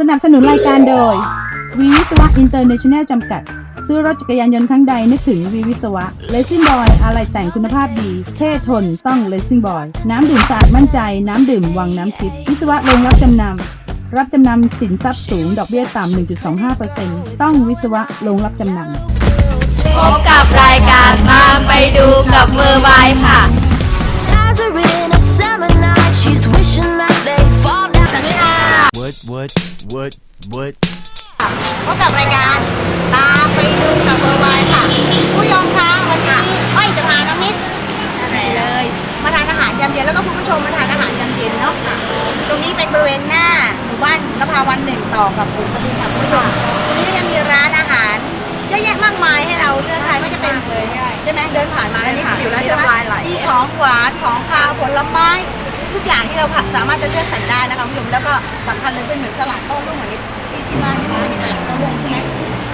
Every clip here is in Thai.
สนับสนุนรายการโดยวีวิศวะอินเตอร์เนชั่นแนลจำกัด ซื้อรถจักรยานยนต์ครั้งใดนึกถึงวีวิศวะเลซิ่งบอยอะไรแต่งคุณภาพดี เท่ทนต้องเลซิ่งบอย น้ำดื่มสะอาดมั่นใจ น้ำดื่มวังน้ำทิพย์วิศวะลงรับจำนำ รับจำนำสินทรัพย์สูง ดอกเบี้ยต่ำ 1.25%ต้องวิศวะลงรับจำนำพบกับรายการตามไปดูกับมือไม้ค่ะ She's wishing What, what, what, what? พบกับรายการตามไปดูกับมือไม้ค่ะ ผู้ชมคะวันนี้อ้อยจะพาน้องนิดอะไรเลย มาทานอาหารยามเย็นแล้วก็คุณผู้ชมมาทานอาหารยามเย็นเนาะตรงนี้เป็นบริเวณหน้าหมู่บ้านละพาวันหนึ่งต่อกับปู่กระดุมค่ะคุณผู้ชมตรงนี้ก็จะมีร้านอาหารเยอะแยะมากมายให้เราเลือกทานไม่ว่าจะเป็นใช่ไหมเดินผ่านมาแล้วนี่อยู่แล้วใช่ไหมมีของหวานของคาวผลไม้ ทุกอย่างที่เราสามารถจะเลือกสรรได้นะคะคุณผู้ชมแล้วก็สำคัญเลยเป็นเหมือนตลาดโต้รุ่งเหมือนที่ที่บ้านที่เป็นตลาดโต้รุ่งใช่ไหม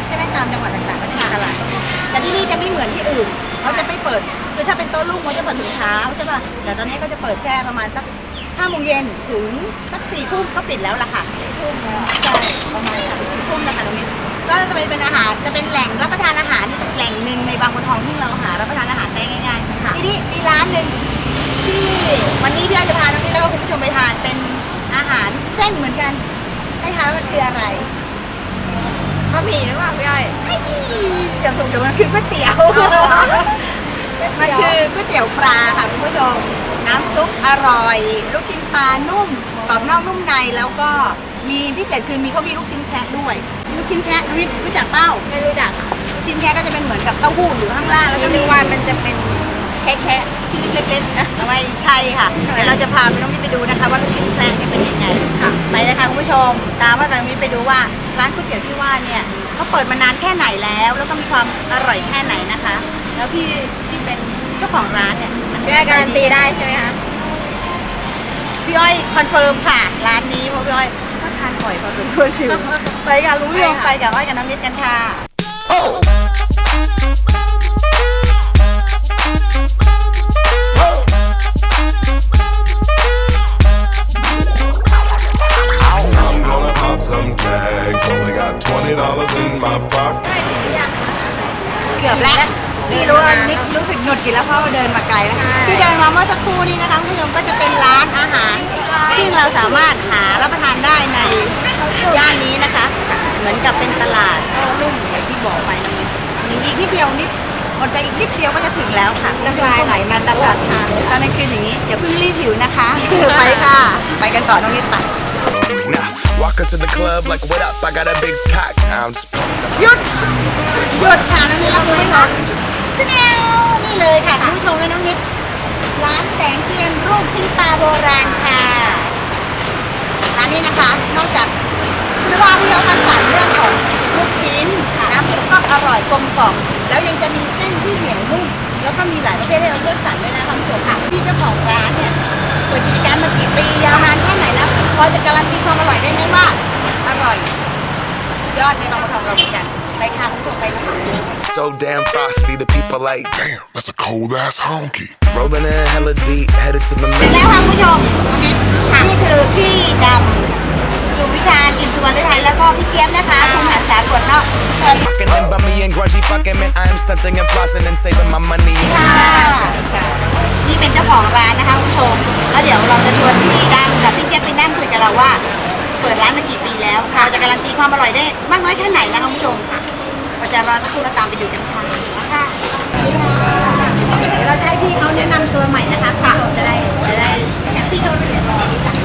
ใช่ไหมตามจังหวัดต่างๆก็จะมีตลาดโต้รุ่งแต่ที่นี่จะไม่เหมือนที่อื่นเขาจะไม่เปิดคือถ้าเป็นโต้รุ่งเขาจะเปิดถึงเช้าใช่ป่ะแต่ตอนนี้ก็จะเปิดแค่ประมาณสักห้าโมงเย็นถึงสักสี่ทุ่มก็ปิดแล้วล่ะค่ะสี่ทุ่มแล้วใช่ประมาณสามสี่ทุ่มนะ ก็จะเป็นอาหารจะเป็นแหล่งรับประทานอาหารแหล่งหนึ่งในบางบัวทองที่เราหารับประทานอาหารได้ง่ายๆทีนี้มีร้านหนึ่งที่วันนี้พี่อ้อยจะพาน้องนี่แล้วก็คุณผู้ชมไปทานเป็นอาหารเส้นเหมือนกันให้ทายว่ามันคืออะไรบะหมี่หรือเปล่าพี่อ้อยไอ้เดี๋ยวถูกเดี๋ยวมันคือก๋วยเตี๋ยวมันคือก๋วยเตี๋ยวปลาค่ะคุณผู้ชมน้ำซุปอร่อย ลูกชิ้นปลานุ่มกรอบนอกนุ่มในแล้วก็ มีพิเศษคือมีเขามีลูกชิ้นแคะด้วย ลูกชิ้นแคะน้องนี่รู้จักเป้าไม่รู้จักลูกชิ้นแคะก็จะเป็นเหมือนกับเต้าหู้อยู่ข้างล่างแล้วก็มีมีวันมันจะเป็นแค่แค่ชิ้นเล็กๆไม่ใช่ค่ะเดี๋ยวเราจะพาไปน้องมิ้นไปดูนะคะว่าลูกชิ้นแปลงเนี่ยเป็นยังไงค่ะไปเลยค่ะคุณผู้ชม ตามว่ากับน้องมิ้นไปดูว่าร้านก๋วยเตี๋ยวที่ว่าเนี่ยเขาเปิดมานานแค่ไหนแล้ว แล้วก็มีความอร่อยแค่ไหนนะคะ แล้วพี่ที่เป็นเจ้าของร้านเนี่ยพี่อ้อยการันตีได้ใช่ไหมคะพี่อ้อยคอนเฟิร์มค่ะร้านนี้เพราะพี่อ้อย ก็ทานบ่อยพอสมควรอยู่ไปค่ะคุณผู้ชมไปกับอ้อยกับน้องมิ้นกันค่ะเกือบแล้ว พี่รู้ว่านิดรู้สึกหงุดหงิดแล้วเพราะว่าเดินมาไกลแล้วที่เดินมาเมื่อสักครู่นี้นะคะคุณผู้ชมก็จะเป็นร้านอาหาร ซึ่งเราสามารถหารับประทานได้ในย่านนี้นะคะ เหมือนกับเป็นตลาดโต้รุ่งอย่างที่บอกไปนะอีกนิดเดียวนิดหมดใจอีกนิดเดียวก็จะถึงแล้วค่ะน้ำลายไหลมาตลอดทางตอนนั้นคืออย่างนี้อย่าเพิ่งรีบหิวนะคะ ไปค่ะ ไปกันต่อน้องนิดไป Now, walk into the club like, what up? I got a big cock. I'm just pumped up. หยุดหยุดค่ะน้องนิดคุณผู้ชม จะแนวนี่เลยค่ะคุณผู้ชมและน้องนิดร้านแสงเทียนรูปชิ้นปลาโบราณค่ะร้านนี้นะคะ นอกจากคือว่าที่เราคัดสรรเรื่องของลูกชิ้นน้ำซุปก็อร่อยกลมกล่อมแล้วยังจะมีเส้นที่เหนียวนุ่มแล้วก็มีหลายประเภทให้เราเลือกสรรด้วยนะคุณผู้ชมค่ะพี่เจ้าของร้านเนี่ยเปิดกิจการมากี่ปียาวนานแค่ไหนแล้วพอจะการันตีความอร่อยได้ไหมว่า อร่อย ยอดในบางบัวทองเราเหมือนกัน ไปค่ะคุณผู้ชมไปค่ะ So damn frosty, the people like, Damn, that's a cold ass honky. rolling in hella deep, headed to the ถึง middle. แล้วค่ะคุณผู้ชมวันนี้นี่คือพี่ดำสุวิชาญอินสุวรรณฤทัยแล้วก็พี่เจี๊ยบนะคะคุณหันสากลเนาะสวัสดี Fucking and bummy and grungy fucking man, I am stunting and flossing and saving my money. ค่ะนี่เป็นเจ้าของร้านนะคะคุณผู้ชม แล้วเดี๋ยวเราจะชวนพี่ดำกับพี่เจี๊ยบไปนั่งคุยกับเราว่า เปิดร้านมากี่ปีแล้วเราจะการันตีความอร่อยได้มากน้อยแค่ไหนนะคะคุณผู้ชม ประเราจะรอสักครู่แล้วตามไปดูกันค่ะค่ะเดี๋ยวเราจะให้พี่เขาแนะนำตัวใหม่นะคะค่ะจะได้จะได้อยากพี่เขาละเอียดรอรู้จักค่ะ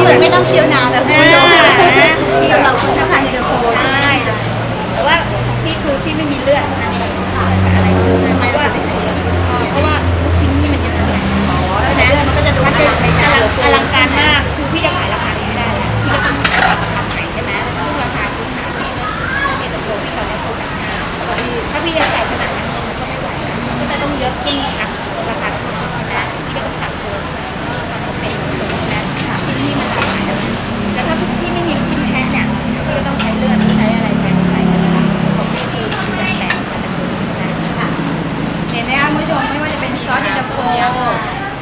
เหมือนไม่ต้องเคี้ยวนานเลยคุณผู้ชมที่เราชอบทานเย็นตาโฟใช่แต่ว่าของพี่คือพี่ไม่มีเลือดนั่นเองอะไรเยอะนะเพราะว่าเพราะว่าลูกชิ้นนี่มันเยอะไงแล้วในเรื่องมันก็จะดูอลังในใจอลังการมาก คือพี่จะขายราคานี้ไม่ได้แล้วพี่จะต้องขายราคาไหนใช่ไหมซึ่งราคาพื้นฐานพี่ก็เย็นตาโฟพี่ตอนนี้คือสามห้าถ้าพี่จะใส่ขนาดนั้นมันก็ไม่ไหวแล้วก็จะต้องเยอะขึ้นค่ะราคา เลือดใช้อะไรแทนไปนนะคะของพี่คือมันจะแบ่งกันนะเห็นไหมคะคุณผู้ชมไม่ว่าจะเป็นซอสเย็นตาโฟ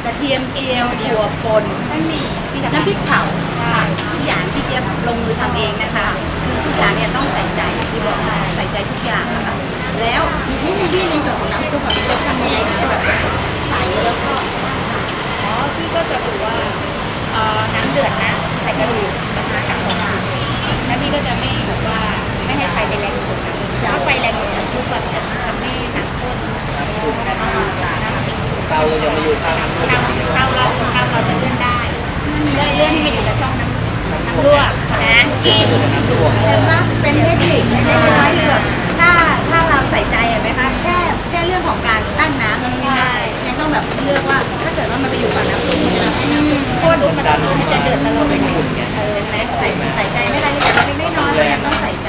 กระเทียมเจียวถั่วป่นไม่มีน้ำพริกเผาค่ะทุกอย่างที่เจี๊ยบลงมือทำเองนะคะ คือทุกอย่างเนี่ยต้องใส่ใจที่บอกใส่ใจทุกอย่างนะคะแล้วนี่ในที่ในส่วนของน้ำซุปแบบเราทำยังไงถึงจะแบบใสแล้วก็อ๋อพี่ก็จะดูว่าน้ำเดือดนะใส่กระดูกนะคะกับหัว แล้วพี่ก็จะไม่แบบว่าไม่ให้ไฟไปแรงกดถ้าไฟแรงกดน้ำซุปแบบจะทำให้หนักข้นเตายังม่อยู่เตาเตาเราเตาเราจะเลื่อนได้เลื่อนเลื่อนให้มันอยู่ในช่องน้ำน้ำลวนะที่อยู่ในน้ำลวกเห็นว่าเป็นเทคนิคเล็กๆน้อยๆที่แบบถ้าถ้าเราใส่ใจเห็นไหมคะแค่แค่เรื่องของการตั้งน้ำตรงนี้นะยัง ต้องแบบเลือกว่าถ้าเกิดว่ามันไปอยู่ฝั่งน้ำซุปมันจะทำให้น้ำซุปโคตรมันมันจะเดือดตลอดเวลาเออเห็นไหมใส่ใส่ใจไม่รายละเอียดเล็กๆน้อยเรายังต้องใส่ใจ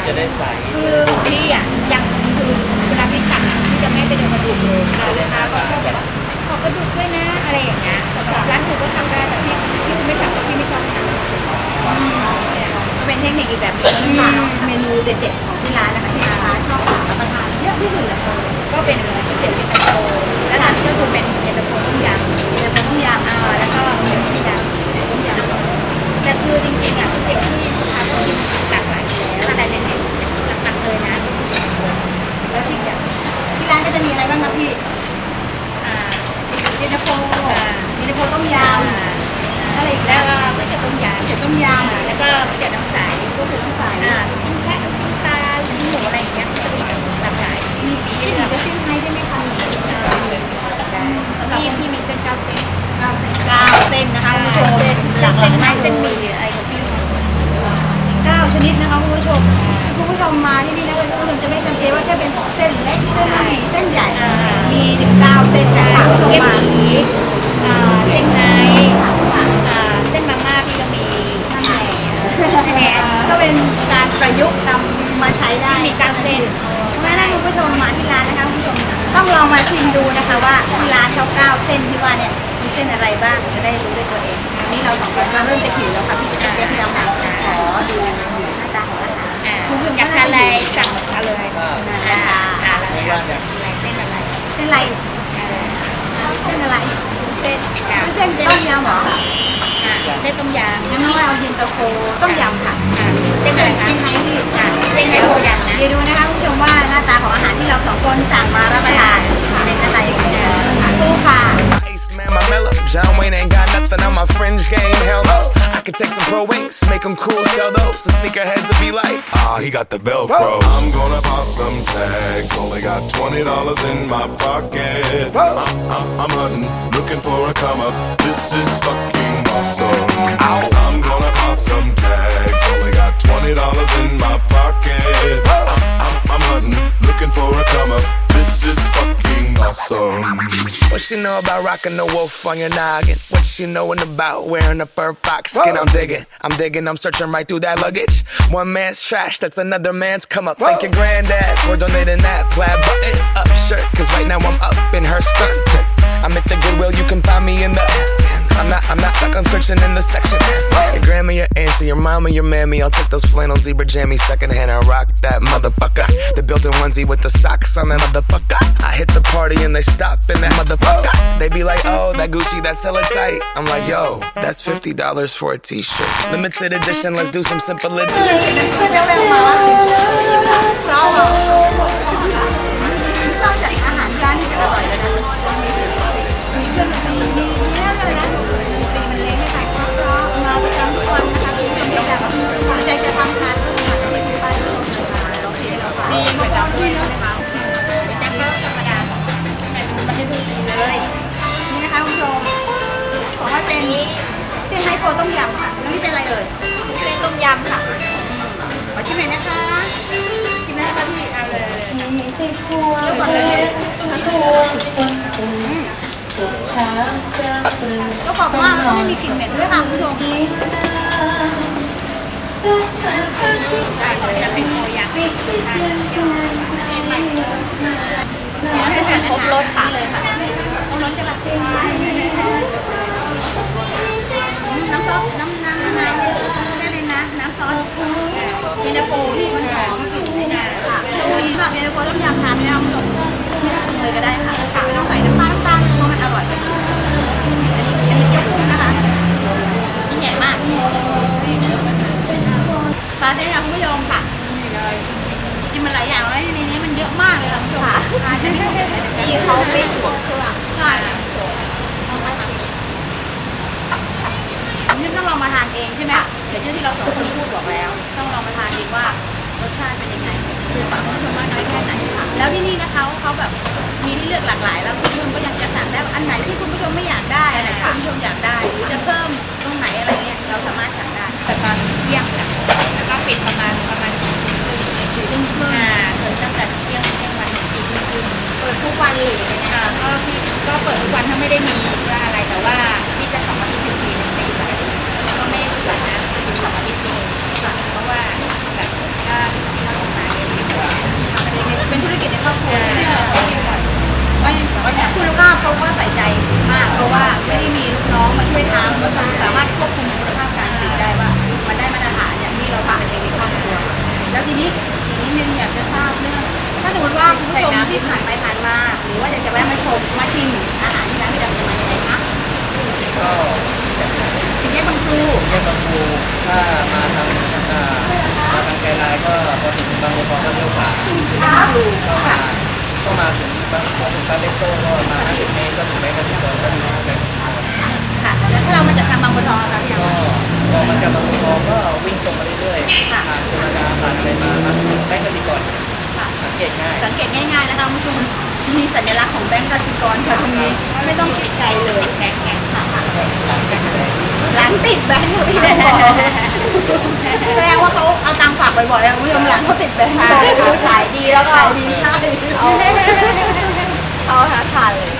คือพี่อะอย่างคือเวลาพี่ตักอะพี่จะไม่ไปเดินกระดูกเลยค่ะเลยนะก็ชอบแบบว่าขอกระดูกด้วยนะอะไรอย่างเงี้ยแบบร้านอื่นก็ทำได้แต่พี่พี่ไม่ทำเพราะพี่ไม่ชอบทำเป็นเทคนิคอีกแบบหนึงค่ะเมนูเด็ดๆของที่ร้านนะคะที่ลูกค้านชอบรับประทานเยอะที่สุดเลย ก็เป็นก๋วยเตี๋ยวเย็นตาโฟและร้านนี้ก็คือเป็นเย็นตาโฟต้มยำเย็นตาโฟต้มยำอ่าแล้วก็เย็นต้มยำต้มยำแต่คือจริงๆอะก๋วเตี๋ยวที่ลูกค้าก็กินหลากหลายอยู่แล้วอะไรในไหนหลักๆเลยนะแล้วที่อย่างที่ร้านก็จะมีอะไรบ้างครับพี่อ่าเย็นตาโฟเย็นตาโฟต้มยำอะไรอีกแล้วก็เตี๋ยวต้มยำเตี๋ยวต้มยำแล้วก็เตี๋ยวน้ำใสก๋วยเตี๋ยวน้ำใสอ่าชิ้นแค่ชิ้นปลาชิ้นหมูอะไรอย่างเงี้ย มีที่ถึงจะเส้นให้ได้ไหมคะพี่พี่มีเส้นเก้าเส้นเก้าเส้นนะคะคุณผู้ชมหลากหลายมากเส้นมีอะไรขอมีเก้าชนิดนะคะคุณผู้ชมคือคุณผู้ชมมาที่นี่นะคะคุณผู้ชมจะไม่จำเจว่าแค่เป็นเส้นเล็กเส้นหมี่เส้นใหญ่ มีถึงเก้าเส้นแต่ฝากคุณผู้ชมมาเส้นในเส้นมาม่าพี่ก็มีแหนก็เป็นการประยุกต์นำมาใช้ได้มีการเส้น เพราะฉะนั้นคุณผู้ชมมาที่ร้านนะคะคุณผู้ชมต้องลองมาชิมดูนะคะว่าที่ร้านเขาเก้าเส้นที่ว่าเนี่ยมีเส้นอะไรบ้างจะได้รู้ด้วยตัวเองอันนี้เราสองคนก็เริ่มจะหิวแล้วค่ะพี่เจ๊พยายามขอดูหน้าตาของอาหารอ่าคุณผู้ชมอยากทานอะไรสั่งมาเลยนะอ่าคะอ่าแล้วอยากอะไรเส้นอะไรเส้นอะไรเส้นอะไรเส้นยำเส้นต้มยำเหรออ่าเส้นต้มยำงั้นน้องเอาเย็นตาโฟต้มยำค่ะอ่าเส้นอะไรคะ เป็นไงพี่อ่าเส้นไฮโซยำนะเดี๋ยวดูนะคะคุณผู้ชมว่าหน้าตาของอาหารที่เราสองคนสั่งมารับประทานเป็นหน้าตายังไงคู่ค่ะ Ace man, my mellow. John Wayne ain't got nothing on my fringe game. Hell no. I could take some pro wings, make them cool, sell those. The sneakerheads will be like, Ah, he got the Velcro. I'm gonna pop some tags. Only got twenty dollars in my pocket. I'm, I'm, I'm hunting, looking for a come up. This is fucking awesome. I'm gonna pop some tags. Only got twenty dollars in my pocket. I'm, I'm, I'm hunting, looking for a come up. This is fucking awesome. What she know about rocking the wolf on your noggin? What she knowin' about wearing a fur fox skin? I'm digging, I'm digging, I'm searching right through that luggage. One man's trash, that's another man's come up. Thank your granddad for donating that plaid button up shirt. Cause right now I'm up in her skirt. I'm at the Goodwill, you can find me in the. I'm not, I'm not stuck on searching in the section. Your grandma, your auntie, your mama, your mammy. I'll take those flannel zebra jammies secondhand and rock that motherfucker. The built-in onesie with the socks on that motherfucker. I hit the party and they stop in that motherfucker. They be like, oh, that Gucci, that's hella tight. I'm like, yo, that's fifty dollars for a t-shirt. Limited edition, let's do some simple edition. ใจจะทำทานก็มาได้ที่ป้ายโฆษณาโอเคแล้วค่ะมีประจำด้วยนะคะจะเข้าธรรมดาแต่มันจะดูดีเลย นี่นะคะคุณผู้ชมขอให้เป็นเซี่ยงไฮ้โฟต้มยำค่ะน้องนี่เป็นอะไรเอ่ยเส้นต้มยำค่ะ ขอชิมหน่อยนะคะชิมได้ไหมคะพี่เอาเลยเคี่ยวก่อนเลยก็บอกว่าเขาไม่มีกลิ่นเหม็นด้วยค่ะคุณผู้ชมจะเป็นโครบรสค่ะเลยค่ะครบรสใช่ปะน้ำซอสน้ำน้ำน้ำน้ำได้เลยนะ น้ำซอสเย็นตาโฟที่มันหอมกลิ่นนี่นะค่ะสำหรับเย็นตาโฟต้มยำทานไม่ต้องสมไม่ต้องปรุงเลยก็ได้ค่ะค่ะไม่ต้องใส่น้ำปลาน้ำตาลเพราะมันอร่อยอันนี้เกี๊ยวกุ้งนะคะชิ้นใหญ่มาก ปลาเส้นค่ะคุณผู้ชมค่ะนี่เลยกินมันหลายอย่างแล้วในนี้มันเยอะมากเลยค่ะคุณผู้ชมค่ะจะไม่หมดเลยพี่เขาไม่ห่วงเครื่องใช่นี่ต้องลองมาทานเองใช่ไหมเดี๋ยวที่เราสองคนพูดบอกแล้ว ต้องลองมาทานเองว่ารสชาติเป็นยังไงคือปากคุณผู้ชมว่าน้อยแค่ไหนค่ะ แล้วที่นี่นะคะเขาแบบมีให้เลือกหลากหลาย แล้วคุณผู้ชมก็ยังจะสั่งได้ว่าอันไหนที่คุณผู้ชมไม่อยากได้อันไหนที่คุณผู้ชมอยากได้หรือจะเพิ่มตรงไหนอะไรเงี้ยเราสามารถสั่งได้ แต่ตอนเที่ยงค่ะแล้วก็ปิดประมาณประมาณสี่ทุ่มครึ่งสี่ทุ่มครึ่งอ่าเปิดตั้งแต่เที่ยงเที่ยงวันถึงสี่ทุ่มครึ่งเปิดทุกวันหรือยังไงอ่าก็พี่ก็เปิดทุกวันถ้าไม่ได้มีว่าอะไรแต่ว่าพี่จะสองอาทิตย์ถึงทีหนึงไม่อยู่แล้วก็ไม่ทุกวันนะคือสองอาทิตย์ทีหนึงเพราะว่าแบบถ้าพี่เราออกมาเนี่ยพี่ก็ทำอะไรไม่ได้เป็นธุรกิจในครอบครัวอ่า ไม่คุณภาพเขาก็ใส่ใจมาก เพราะว่าไม่ได้มีลูกน้องมาช่วยทำก็คือสามารถควบคุมคุณภาพการผลิตได้ว่า มันได้มาตรฐานอย่างที่เราทำเองในครอบครัวแล้วทีนี้อีกนิดนึงอยากจะทราบเรื่อง ถ้าสมมติว่าคุณผู้ชมที่ผ่านไปผ่านมา หรือว่าอยากจะแวะมาชมมาชิมอาหารที่ร้านพี่ดำจะมายังไงคะก็ถึงแยกบางครูแยกบางครูถ้ามาทางอ่ามาทางไกลไลน์ก็พอถึงบางบัวทองก็เลี้ยวขวาบางครูก็มาค่ะก็มาถึง บางพอถึงบางเลโซ่ก็มา50เมตรก็ถึงแม่กสิกรก็มีแบบค่ะแล้วถ้าเรามาจากทางบางบัวทองอะคะพี่ดำก็พอมาจากบางบัวทองก็วิ่งตรงมาเรื่อยๆผ่านชลดาผ่านอะไรมามาถึงแม่กสิกรค่ะ สังเกตง่ายสังเกตง่ายๆนะคะคุณผู้ชมมีสัญลักษณ์ของแบงก์กสิกรค่ะตรงนี้ไม่ต้องคิดไกลเลยแข็งแข็งค่ะค่ะร้หลังติดแบงค์ค่ะพี่ต้องบอกแสดงว่าเขาเอาตังค์ฝากบ่อยๆอะคุณผู้ชมหลังเขาติดแบงค์ขายดีแล้วก็ขายดีใช่ เอา หาทานเลย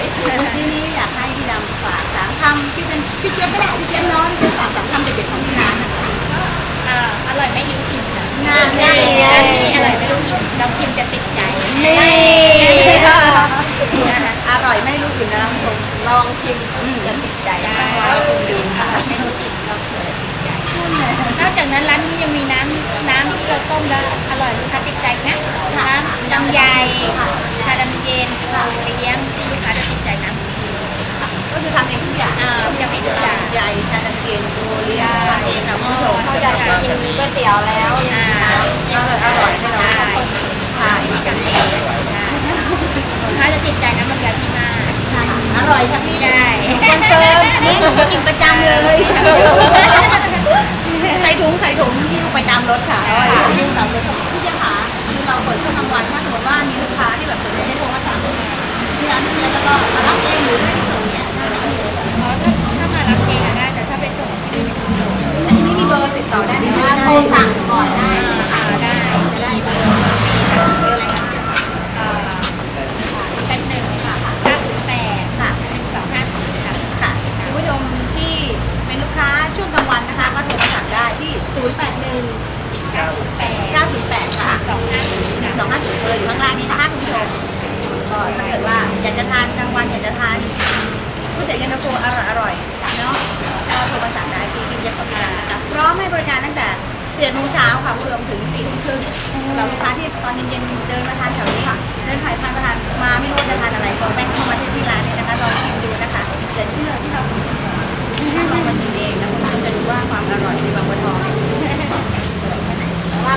ทีนี้อยากให้พี่ดำฝากสามคำพี่เจนพี่เจี๊ยบไม่ได้พี่เจี๊ยบน้องพี่เจี๊ยบฝากสามคำเด็ดๆของที่ร้านนะคะอ่าอร่อยไม่รู้อิ่มค่ะงานนี่ร้านนี้อร่อยไม่รู้อิ่มลองชิมจะติดใจนี่อร่อยไม่รู้อื่นนะคุณผู้ชมลองชิมจะติดใจลองชิมดูค่ะ นอกจากนั้นร้านนี้ยังมีน้ำน้ำที่เราต้มแล้วอร่อยลูกค้าติดใจนะน้ำน้ำใยชาดำเย็นโอเลี้ยงที่ลูกค้าจะติดใจน้ำดีก็คือทำเองทุกอย่างอ่าจะไม่ทุกอย่างใหญ่ชาดันเกนโอเลียทำเองค่ะคุณผู้ชมเขาอยากจะกินก๋วยเตี๋ยวแล้วอ่าอร่อยอร่อยให้เราใช่ทานมีกันเองลูกค้าจะติดใจน้ำมันยาที่มากอร่อยค่ะพี่ได้คอนเฟิร์มอันนี้หนูกินประจำเลยใส่ถุงใส่ถุงที่ไปตามรถค่ะที่ตามรถพี่เจ้าขาคือเราเปิดเครื่องกลางวันถ้าสมมติว่ามีลูกค้าที่แบบสนใจให้โทรมาสั่งที่ร้านพี่เจี๊ยบแล้วก็มารับเองหรือให้ที่ส่งเนี่ยอ๋อถ้าถ้ามารับเองอะได้แต่ถ้าไปส่งที่ไม่ส่งอันนี้มีเบอร์ติดต่อได้ไหมคะโทรสั่งก่อนได้อ่าได้ได้เบอร์เบอร์อะไรคะอ่าเป็นหนึ่งค่ะเก้าศูนย์แปดค่ะสองห้าสี่ค่ะค่ะคุณผู้ชมที่เป็นลูกค้าช่วงกลางวันนะคะก็โทรมาสั่ง ได้ที่ 081เก้าศูนย์แปด908ค่ะสองห้าสี่ค่ะ250เบอร์อยู่ข้างล่างนี้นะคะคุณผู้ชมก็ถ้าเกิดว่าอยากจะทานกลางวันอยากจะทานก๋วยเตี๋ยวเย็นตาโฟอร่อยอร่อยๆเนาะก็โทรมาสั่งได้ที่พี่เจี๊ยบกับพี่ดานะคะพร้อมให้บริการตั้งแต่11โมงเช้าค่ะคุณผู้ชมถึง4ทุ่มครึ่งสำหรับลูกค้าที่ตอนเย็นๆเดินมาทานแถวนี้เดินผ่านทานมาทานมา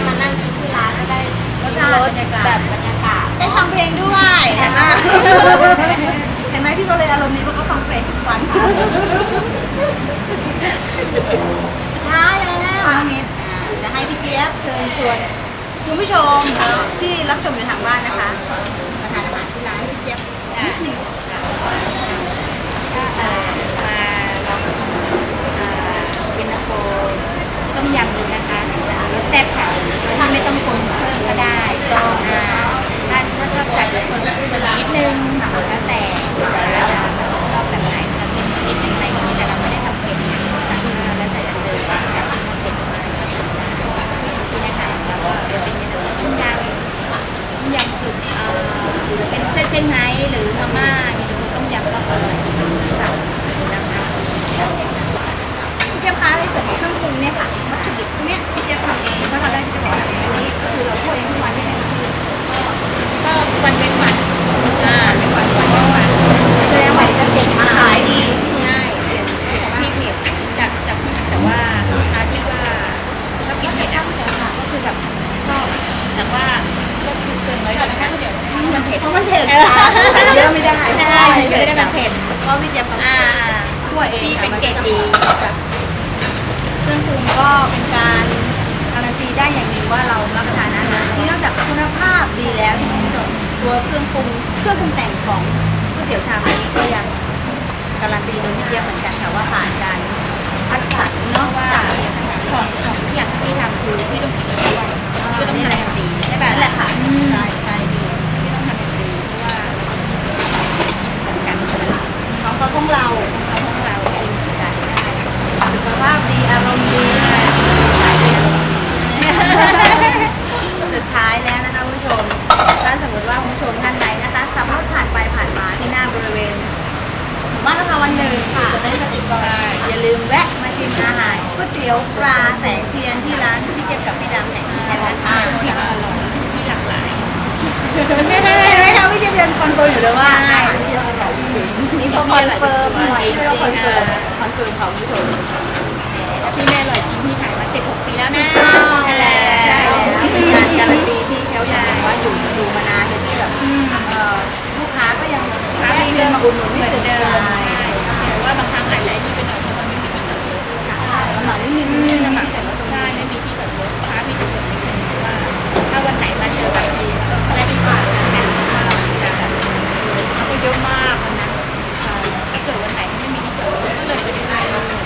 มานั่งกินที่ร้านก็ได้รสชาติบรรยากาศแบบบรรยากาศได้ฟังเพลงด้วยเห็นไหมเห็นไหมพี่ก็เลยอารมณ์นี้เพราะเขาฟังเพลงทุกวันสุดท้ายแล้วน้องนิดอ่าจะให้พี่เจี๊ยบเชิญชวนคุณผู้ชมที่รับชมอยู่ทางบ้านนะคะมาทานอาหารที่ร้านพี่เจี๊ยบนิดหนึ่งก็เอ่อมาลองเอ่อเย็นตาโฟต้มยำดูนะคะรสแซ่บค่ะถ้าไม่ต้องปรุงเพิ่มก็ได้ก็อ่าถ้าถ้าชอบจัดเพิ่มเพิ่มนิดนึงแล้วแต่แล้วชอบแบบไหนก็เป็นนิดนึงอะไรอย่างนี้แต่เราไม่ได้ทำ เครื่องปรุงแต่งของก๋วยเตี๋ยวชามนี้ก็ยังการันตีโดยพี่เจี๊ยบเหมือนกันค่ะว่าผ่านการคัดสรรเนาะจากเรียนนะคะของของทุกอย่างที่พี่ทำคือพี่ต้องกินเองด้วยพี่ก็ต้องทำอย่างดีใช่ป่ะนั่นแหละค่ะใช่ใช่พี่พี่ต้องทำอย่างดีเพราะว่าเราต้องกินกันใช่ไหมล่ะของเขาของเราเราของเรากินกันได้สุขภาพดีอารมณ์ดีสุดท้ายแล้วนะคะคุณผู้ชม ถ้าสมมติว่าคุณผู้ชมท่านใดนะคะขับรถผ่านไปผ่านมาที่หน้าบริเวณหมู่บ้านละพาวันหนึ่งค่ะจะได้กติกรอย่าลืมแวะมาชิมอาหารก๋วยเตี๋ยวปลาแสงเทียนที่ร้านพี่เจี๊ยบกับพี่ดำแห่งนี้กันนะคะที่อร่อยที่หลากหลายเห็นไหมคะพี่เจี๊ยบยังคอนเฟิร์มอยู่เลยว่าอาหารที่เจี๊ยบอร่อยจริงนี่คอนเฟิร์มหน่อยนี่เราคอนเฟิร์มคอนเฟิร์มของผู้ชมพี่แม่อร่อยจริงพี่ขายมา16ปีแล้วนะใช่แล้วเป็นการการันตี เขาอยาว่าอยู่อยู่มานานเลยที่แบบเอ่อลูกค้าก็ยังแวะเวียนมาอุดหนุนไม่เสื่อมคลายแต่ว่าบางครั้งอาจจะนี่เป็นหน่อยเพราะมันไม่มีที่จอดรถลำบากนิดนึงนิดนึงนะคะใช่ไม่มีที่จอดรถค้ามีที่จอดรถนิดนึงว่า ถ้าวันไหนมาเจอแบบนี้ก็ได้ดีกว่านะก็เยอะมากนะถ้าเกิดวันไหนไม่มีที่จอดรถก็เลยไปได้เลยอนเหมือน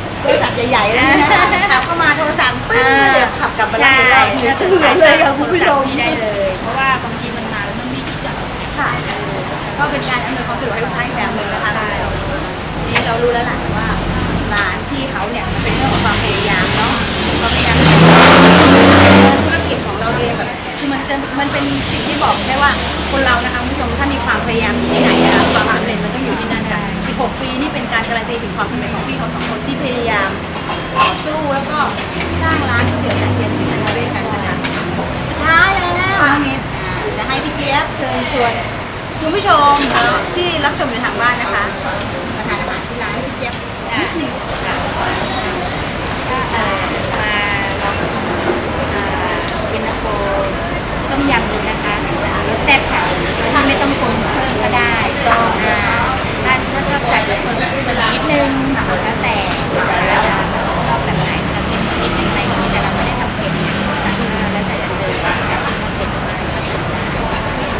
บริษัทใหญ่ๆเลยนะคะขับเข้ามาโทรสั่งปึ้งเดี๋ยวขับกลับมารับอีกรอบหนึ่งเหมือนเลยค่ะคุณผู้ชมนี่ได้เลย เพราะว่าบางทีมันมาแล้วมันไม่ที่จอดค่ะก็เป็นการอำนวยความสะดวกให้ลูกค้าอีกแบบหนึ่งนะคะนี่เรารู้แล้วแหละว่าร้านที่เขาเนี่ยมันเป็นเรื่องของความพยายามเนาะความพยายามในธุรกิจของเราเองแบบคือมันจะมันเป็นสิ่งที่บอกได้ว่าคนเรานะคะคุณผู้ชมถ้ามีความพยายามอยู่ที่ไหนอะความสำเร็จ 16 ปีนี่เป็นการการันตีถึงความสำเร็จของพี่เขาสองคนที่พยายามต่อสู้แล้วก็สร้างร้านก๋วยเตี๋ยวแผ่นเทียนที่ไหนมาด้วยกันนะคะสุดท้ายแล้วน้องนิดอ่าจะให้พี่เจี๊ยบเชิญชวนคุณผู้ชมที่รับชมอยู่ทางบ้านนะคะมาทานอาหารที่ร้านพี่เจี๊ยบนิดหนึ่งมาลองเย็นตาโฟต้มยำดูนะคะรสแซ่บค่ะถ้าไม่ต้องปรุงเพิ่มก็ได้ก็ นิดนึงแล้วแต่เราจะชอบแบบไหนทำเป็นนิดนึงอะไรอย่างนี้แต่เราไม่ได้ทำเป็นแล้วแต่จะเดินแบบ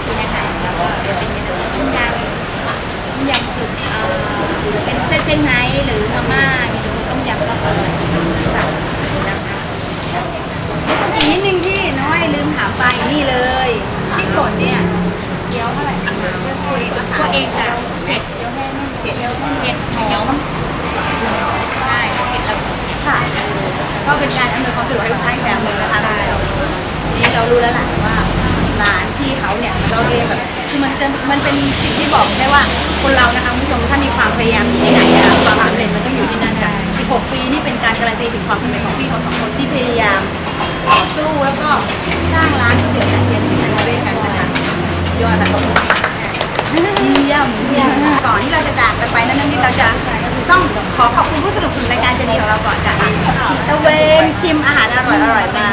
ที่นะคะแล้วก็เป็นเมนูต้มยำยำสุกเอ่อเป็นเส้นเส้นไหนหรือมาม่าเมนูต้มยำก็อร่อยค่ะนะคะอีกนิดนึงที่น้อยลืมถามไปนี่เลยที่ผลเนี่ยเกี๊ยวเท่าไหร่คะตัวเองตัวเองค่ะเผ็ดเกี๊ยวแห้งเผ็ดเกี๊ยวเผ็ดหอมใช่เผ็ดแล้ว ค่ะ ก็เป็นการอำนวยความสะดวกให้ลูกค้าอีกแบบหนึ่งนะคะนี่เรารู้แล้วแหละว่าร้านที่เขาเนี่ยเราเองแบบคือมันจะมันเป็นสิ่งที่บอกได้ว่าคนเรานะคะคุณผู้ชมถ้ามีความพยายามอยู่ที่ไหนอะความสำเร็จมันต้องอยู่ที่นั่นค่ะ16 ปีนี่เป็นการการันตีถึงความสำเร็จของพี่เขาสองคนที่พยายามต่อสู้แล้วก็สร้างร้านก๋วยเตี๋ยวแผ่นเทียนที่ไหนมาด้วยกันนะคะยอดค่ะขอบคุณค่ะเยี่ยมเยี่ยมก่อนที่เราจะจากกันไปนั้นนี่เราจะ ต้องขอขอบคุณผู้สนับสนุนรายการจะดีของเราก่อนค่ะที่ตะเวนชิมอาหารอร่อยๆมา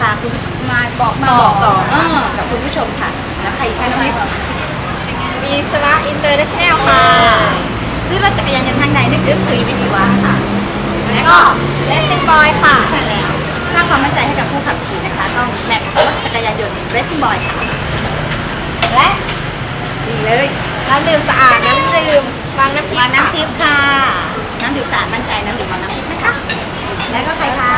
พาคุณมาบอกมาบอกต่อเออกับคุณผู้ชมค่ะแล้วใครอีกคะน้องนิดมีสวะอินเตอร์เนชั่นแนลค่ะซื้อรถจักรยานยนต์ทางใดนึกถึงคุยวิศวะค่ะ แล้วก็เลสซิ่งบอยค่ะใช่แล้วสร้างความมั่นใจให้กับผู้ขับขี่นะคะ ต้องแมปรถจักรยานยนต์ Racing Boy ค่ะและดีเลย น้ำดื่มสะอาดน้ำดื่มวางน้ำพริกวางน้ำทิพย์ค่ะ น้ำดื่มสะอาดมั่นใจน้ำดื่มวางน้ำทิพย์นะคะ แล้วก็ใครคะ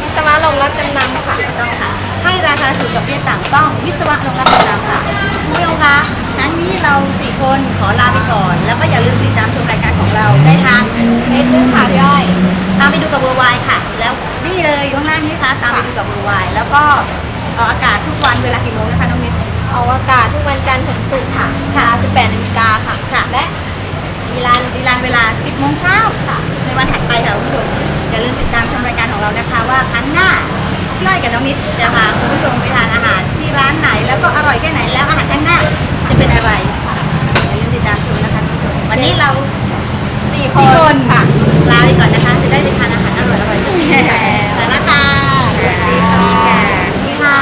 วิศวะลงรับจำนำค่ะต้องค่ะ ให้ราคาถูกกับเบี้ยต่ำต้องวิศวะโรงรับจำนำค่ะคุณผู้ชมคะทั้งนี้เราสี่คนขอลาไปก่อน แล้วก็อย่าลืมติดตามชมรายการของเราได้ทางเฟซบุ๊กค่ะย่อยตามไปดูกับเวอร์ไวค่ะ แล้วนี่เลยอยู่ข้างล่างนี้นะคะตามไปดูกับเวอร์ไวแล้วก็ออกอากาศทุกวันเวลากี่โมงนะคะน้องนิด ออกอากาศทุกวันจันทร์ถึงศุกร์ค่ะเวลา18นาฬิกาค่ะ ค่ะ และมีร้านดีลานเวลา 10โมงเช้าค่ะ ในวันถัดไปค่ะคุณผู้ชมอย่าลืมติดตามชมรายการของเรานะคะว่าครั้งหน้าพี่อ้อยกับน้องนิดจะพาคุณผู้ชมไปทานอาหารที่ร้านไหน แล้วก็อร่อยแค่ไหนแล้วอาหารข้างหน้าจะเป็นอะไรอย่าลืมติดตามชมนะคะคุณผู้ชมวันนี้เราสี่คพี่นกนค่ะลาไปก่อนนะคะ จะได้ไปทานอาหารอร่อยๆสักทีค่ะไปละค่ะสวัสดีค่ะสวัสดีค่ะ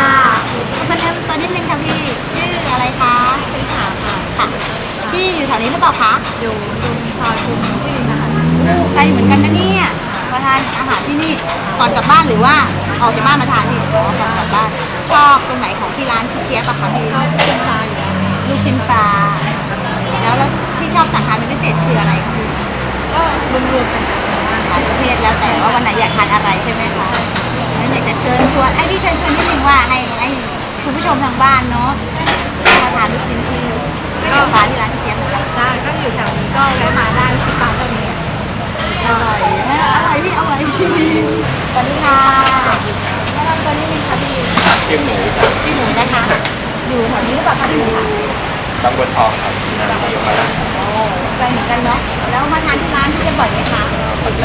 มาเริ่มตัวนิดนึงค่ะพี่ ชื่ออะไรคะชื่อขาวค่ะ ค่ะ พี่อยู่แถวนี้หรือเปล่าคะอยู่ตรงซอยภูมิที่ดินนะคะโอ้ไกลเหมือนกันนะเนี่ยมาทานอาหารที่นี่ก่อนกลับบ้านหรือว่าออกจากบ้านมาทานพี่อ๋อก่อนกลับบ้านชอบตรงไหนของที่ร้านพี่เจี๊ยบอะคะพี่ชอบลูกชิ้นปลาอยู่แล้วลูกชิ้นปลาแล้วแล้วที่ชอบสั่งทานเป็นพิเศษคืออะไรคะพี่ก็รวมๆกันหลายประเภทแล้วแต่ว่าวันไหนอยากทานอะไรใช่ไหมคะแล้วอยากจะเชิญชวนไอ้พี่เชิญชวนนิดนึงว่าให้ให้คุณผู้ชมทางบ้านเนาะมาทานลูกชิ้นที่ก๋วยเตี๋ยวปลาที่ร้านพี่เจี๊ยบนะคะ ได้ก็อยู่แถวนี้ก็แวะมาได้ชิปาตรงนี้อร่อยนะอร่อยพี่อร่อยสวัสดีค่ะแนะนำตัวนี้นึงค่ะพี่ชื่อหมูครับพี่หมูนะคะ อยู่แถวนี้หรือเปล่าคะพี่ค่ะตำบลทองครับนานอยู่มาแล้วโอ้ไกลเหมือนกันเนาะแล้วมาทานที่ร้านพี่จี๊ยบบ่อยไหมคะประจ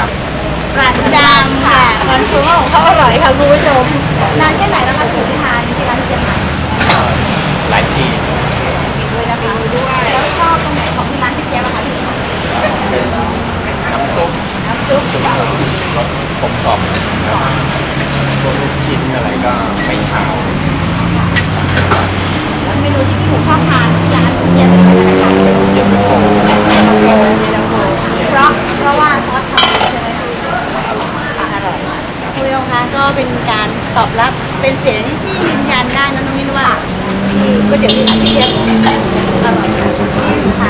ประจำค่ะคอนเฟิร์มของเขาอร่อยค่ะคุณผู้ชมนานแค่ไหนแล้วคะถึงที่ทานที่ร้านเชียงใหม่หลายที่ด้วยนะคะด้วยแล้วชอบตรงไหน ป็นน้ำซุปน้ำซุปซุปของมกอบนะครับพวกลูกชิ้นอะไรก็ไม่ขาวแล้วเมนูที่พี่หมูชอบทานที่ร้านเย็นเป็นอะไรคะเย็นเป็นโฟเพราะเพราะว่าซอสทำใช่ไหมคะอร่อยคุณผู้คะก็เป็นการตอบรับเป็นเสียงที่ยืนยันได้นะน้องมิ้นว่าก็เดี๋ยวที่ร้านเชฟอร่อยค่ะ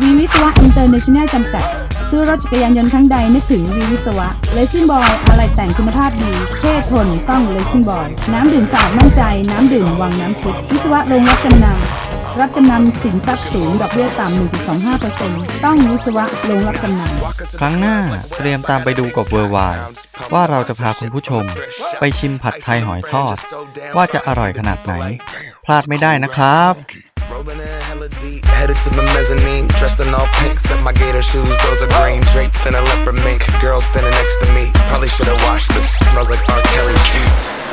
วีวิศวะอินเตอร์เนชั่นแนลจำกัด ซื้อรถจักรยานยนต์ครั้งใดนึกถึงวีวิศวะเลซิ่งบอยอะไรแต่งคุณภาพดี เท่ทนต้องเลซิ่งบอยน้ำดื่มสะอาดมั่นใจ น้ำดื่มวังน้ำพุวิศวะโรงรับจำนำรับจำนำสินทรัพย์สูงดอกเบี้ยต่ำ1.25%ต้องวิศวะโรงรับจำนำครั้งหน้าเตรียมตามไปดูกับเวอร์ไวว่าเราจะพาคุณผู้ชม ไปชิมผัดไทยหอยทอด ว่าจะอร่อยขนาดไหน พลาดไม่ได้นะครับ Rolling in hella deep, headed to the mezzanine. Dressed in all pink, set my gator shoes, those are green. Draped in a leopard mink, girl standing next to me. Probably should've washed this. Smells like R. Kelly sheets.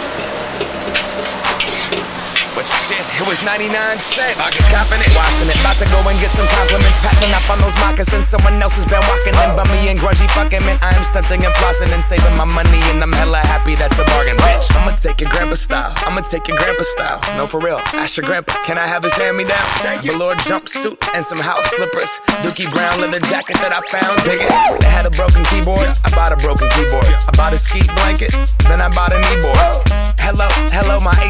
Shit, it was 99 cents. I get copping it, washing it. About to go and get some compliments. Passing up on those moccasins. Someone else has been walking in. Bummy and grungy fucking man. I am stunting and flossing and saving my money. And I'm hella happy that's a bargain, bitch. I'ma take your grandpa style. I'ma take your grandpa style. No, for real. Ask your grandpa, can I have his hand me down? Velour jumpsuit and some house slippers. Dookie brown leather jacket that I found. Dig it. They had a broken keyboard. I bought a broken keyboard. I bought a ski blanket. Then I bought a kneeboard. Hello, hello, my ace